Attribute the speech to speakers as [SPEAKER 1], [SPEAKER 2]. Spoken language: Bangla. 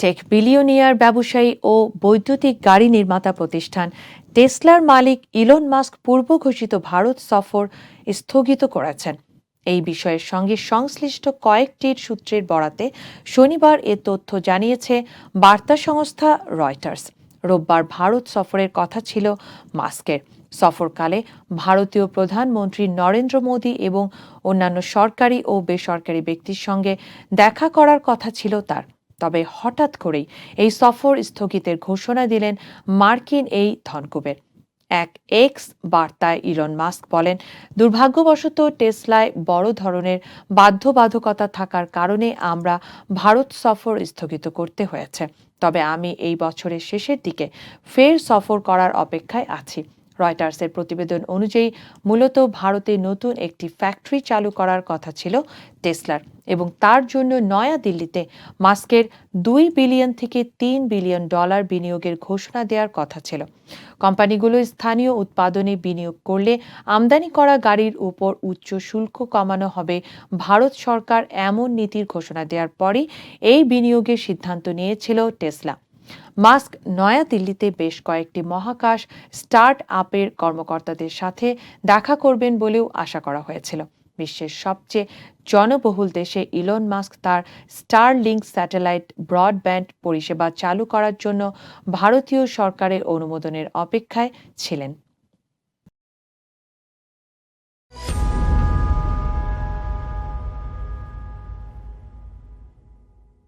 [SPEAKER 1] টেক বিলিয়নিয়ার ব্যবসায়ী ও বৈদ্যুতিক গাড়ি নির্মাতা প্রতিষ্ঠান। টেসলার মালিক ইলন মাস্ক পূর্ব ঘোষিত ভারত সফর স্থগিত করেছেন। এই বিষয়ের সঙ্গে সংশ্লিষ্ট কয়েকটির সূত্রের বরাতে শনিবার এ তথ্য জানিয়েছে বার্তা সংস্থা রয়টার্স। রোববার ভারত সফরের কথা ছিল মাস্কের। সফরকালে ভারতীয় প্রধানমন্ত্রী নরেন্দ্র মোদী এবং অন্যান্য সরকারি ও বেসরকারি ব্যক্তির সঙ্গে দেখা করার কথা ছিল তার। তবে হঠাৎ করেই এই সফর স্থগিতের ঘোষণা দিলেন মার্কিন এই ধনকুবের। এক এক্স বার্তায় ইলন মাস্ক বলেন, দুর্ভাগ্যবশত টেসলায় বড় ধরনের বাধ্যবাধকতা থাকার কারণে আমরা ভারত সফর স্থগিত করতে হয়েছে। তবে আমি এই বছরের শেষের দিকে ফের সফর করার অপেক্ষায় আছি। রয়টার্সের প্রতিবেদন অনুযায়ী, মূলত ভারতে নতুন একটি ফ্যাক্টরি চালু করার কথা ছিল টেসলার এবং তার জন্য নয়া দিল্লিতে মাস্কের দুই বিলিয়ন থেকে তিন বিলিয়ন ডলার বিনিয়োগের ঘোষণা দেওয়ার কথা ছিল। কোম্পানিগুলো স্থানীয় উৎপাদনে বিনিয়োগ করলে আমদানি করা গাড়ির উপর উচ্চ শুল্ক কমানো হবে, ভারত সরকার এমন নীতির ঘোষণা দেওয়ার পরই এই বিনিয়োগের সিদ্ধান্ত নিয়েছিল টেসলা। মাস্ক নয়াদিল্লিতে বেশ কয়েকটি মহাকাশ স্টার্ট আপের কর্মকর্তাদের সাথে দেখা করবেন বলেও আশা করা হয়েছিল। বিশ্বের সবচেয়ে জনবহুল দেশে ইলন মাস্ক তার স্টার লিঙ্ক স্যাটেলাইট ব্রডব্যান্ড পরিষেবা চালু করার জন্য ভারতীয় সরকারের অনুমোদনের অপেক্ষায় ছিলেন।